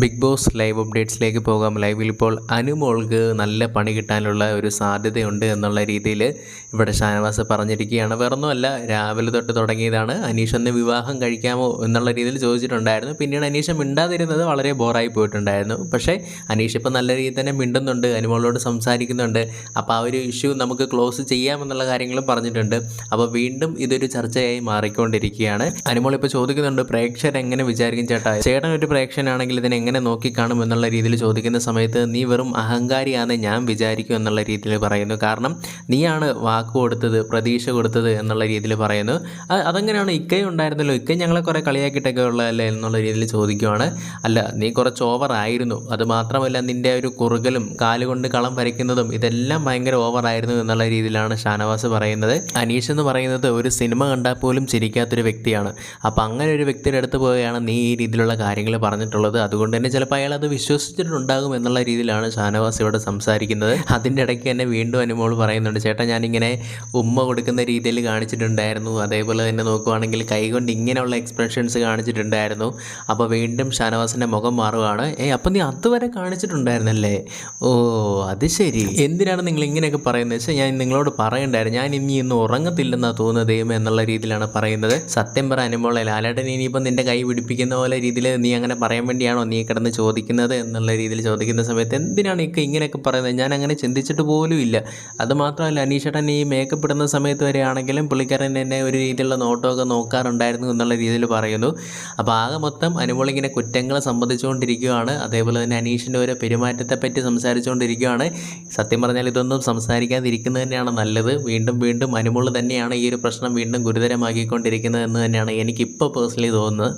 Big boss live അപ്ഡേറ്റ്സിലേക്ക് പോകാം. ലൈവിൽ ഇപ്പോൾ അനുമോൾക്ക് നല്ല പണി കിട്ടാനുള്ള ഒരു സാധ്യതയുണ്ട് എന്നുള്ള രീതിയിൽ ഇവിടെ ഷാനവാസ് പറഞ്ഞിരിക്കുകയാണ്. വേറൊന്നുമല്ല രാവിലെ തൊട്ട് തുടങ്ങിയതാണ്. അനീഷ് ഒന്ന് വിവാഹം കഴിക്കാമോ എന്നുള്ള രീതിയിൽ ചോദിച്ചിട്ടുണ്ടായിരുന്നു. പിന്നീട് അനീഷ് മിണ്ടാതിരുന്നത് വളരെ ബോറായി പോയിട്ടുണ്ടായിരുന്നു. പക്ഷേ അനീഷ് ഇപ്പോൾ നല്ല രീതിയിൽ തന്നെ മിണ്ടുന്നുണ്ട് അനുമോളോട് സംസാരിക്കുന്നുണ്ട്. അപ്പോൾ ആ ഒരു ഇഷ്യൂ നമുക്ക് ക്ലോസ് ചെയ്യാമെന്നുള്ള കാര്യങ്ങളും പറഞ്ഞിട്ടുണ്ട്. അപ്പോൾ വീണ്ടും ഇതൊരു ചർച്ചയായി മാറിക്കൊണ്ടിരിക്കുകയാണ്. അനുമോൾ ഇപ്പോൾ ചോദിക്കുന്നുണ്ട് പ്രേക്ഷകർ എങ്ങനെ വിചാരിക്കും ചേട്ടാ? ചേട്ടൻ ഒരു പ്രേക്ഷകനാണെങ്കിൽ ഇതിനെ എങ്ങനെ നോക്കിക്കാണും എന്നുള്ള രീതിയിൽ ചോദിക്കുന്ന സമയത്ത് നീ വെറും അഹങ്കാരിയാണ് ഞാൻ വിചാരിക്കും എന്നുള്ള രീതിയിൽ പറയുന്നു. കാരണം നീയാണ് വാക്ക് കൊടുത്തത് പ്രതീക്ഷ കൊടുത്തത് എന്നുള്ള രീതിയിൽ പറയുന്നു. അതെങ്ങനെയാണ് ഇക്കയും ഉണ്ടായിരുന്നല്ലോ? ഇക്ക ഞങ്ങളെ കുറേ കളിയാക്കിയിട്ടൊക്കെ ഉള്ളതല്ലേ എന്നുള്ള രീതിയിൽ ചോദിക്കുവാണ്. അല്ല നീ കുറച്ച് ഓവറായിരുന്നു അത് മാത്രമല്ല നിന്റെ ഒരു കുറുകലും കാലുകൊണ്ട് കളം വരയ്ക്കുന്നതും ഇതെല്ലാം ഭയങ്കര ഓവറായിരുന്നു എന്നുള്ള രീതിയിലാണ് ഷാനവാസ് പറയുന്നത്. അനീഷ് എന്ന് പറയുന്നത് ഒരു സിനിമ കണ്ടാൽ പോലും ചിരിക്കാത്തൊരു വ്യക്തിയാണ്. അപ്പോൾ അങ്ങനെ ഒരു വ്യക്തിയുടെ അടുത്ത് പോവുകയാണ് നീ ഈ രീതിയിലുള്ള കാര്യങ്ങൾ പറഞ്ഞിട്ടുള്ളത്. അതുകൊണ്ട് തന്നെ ചിലപ്പോൾ അയാൾ അത് വിശ്വസിച്ചിട്ടുണ്ടാകും എന്നുള്ള രീതിയിലാണ് ഷാനവാസ് ഇവിടെ സംസാരിക്കുന്നത്. അതിന്റെ ഇടയ്ക്ക് തന്നെ വീണ്ടും അനുമോൾ പറയുന്നുണ്ട് ചേട്ടാ ഞാനിങ്ങനെ ഉമ്മ കൊടുക്കുന്ന രീതിയിൽ കാണിച്ചിട്ടുണ്ടായിരുന്നു. അതേപോലെ തന്നെ നോക്കുവാണെങ്കിൽ കൈകൊണ്ട് ഇങ്ങനെയുള്ള എക്സ്പ്രഷൻസ് കാണിച്ചിട്ടുണ്ടായിരുന്നു. അപ്പോൾ വീണ്ടും ഷാനവാസിന്റെ മുഖം മാറുകയാണ് ഏ അപ്പം നീ അതുവരെ കാണിച്ചിട്ടുണ്ടായിരുന്നല്ലേ? ഓ അത് ശരി. എന്തിനാണ് നിങ്ങൾ ഇങ്ങനെയൊക്കെ പറയുന്നത്? വെച്ചാൽ ഞാൻ നിങ്ങളോട് പറയണ്ടായിരുന്നു. ഞാൻ ഇനി ഇന്ന് ഉറങ്ങത്തില്ലെന്നാണ് തോന്നുന്നത് എന്നുള്ള രീതിയിലാണ് പറയുന്നത്. സത്യം പറ അനുമോളെ ലാലേട്ടൻ ഇനിയിപ്പം നിന്റെ കൈ പിടിപ്പിക്കുന്ന പോലെ രീതിയിൽ നീ അങ്ങനെ പറയാൻ വേണ്ടിയാണോ? നീ കിടന്ന് ചോദിക്കുന്നത് എന്നുള്ള രീതിയിൽ ചോദിക്കുന്ന സമയത്ത് എന്തിനാണ് ഇക്ക ഇങ്ങനെയൊക്കെ പറയുന്നത്? ഞാൻ അങ്ങനെ ചിന്തിച്ചിട്ട് പോലും ഇല്ല. അതുമാത്രമല്ല അനീഷേട്ടൻ ഈ മേക്കപ്പ് ഇടുന്ന സമയത്ത് വരെയാണെങ്കിലും പുള്ളിക്കാരൻ എന്നെ ഒരു രീതിയിലുള്ള നോട്ടമൊക്കെ നോക്കാറുണ്ടായിരുന്നു എന്നുള്ള രീതിയിൽ പറയുന്നു. അപ്പോൾ ആകെ മൊത്തം അനുമോളിങ്ങനെ കുറ്റങ്ങളെ സംബന്ധിച്ചുകൊണ്ടിരിക്കുകയാണ്. അതേപോലെ തന്നെ അനീഷിന്റെ ഓരോ പെരുമാറ്റത്തെ പറ്റി സംസാരിച്ചുകൊണ്ടിരിക്കുകയാണ്. സത്യം പറഞ്ഞാൽ ഇതൊന്നും സംസാരിക്കാതിരിക്കുന്നത് തന്നെയാണ് നല്ലത്. വീണ്ടും വീണ്ടും അനുമോൾ തന്നെയാണ് ഈ ഒരു പ്രശ്നം വീണ്ടും ഗുരുതരമാക്കിക്കൊണ്ടിരിക്കുന്നത് എന്ന് തന്നെയാണ് എനിക്കിപ്പോൾ പേഴ്സണലി തോന്നുന്നത്.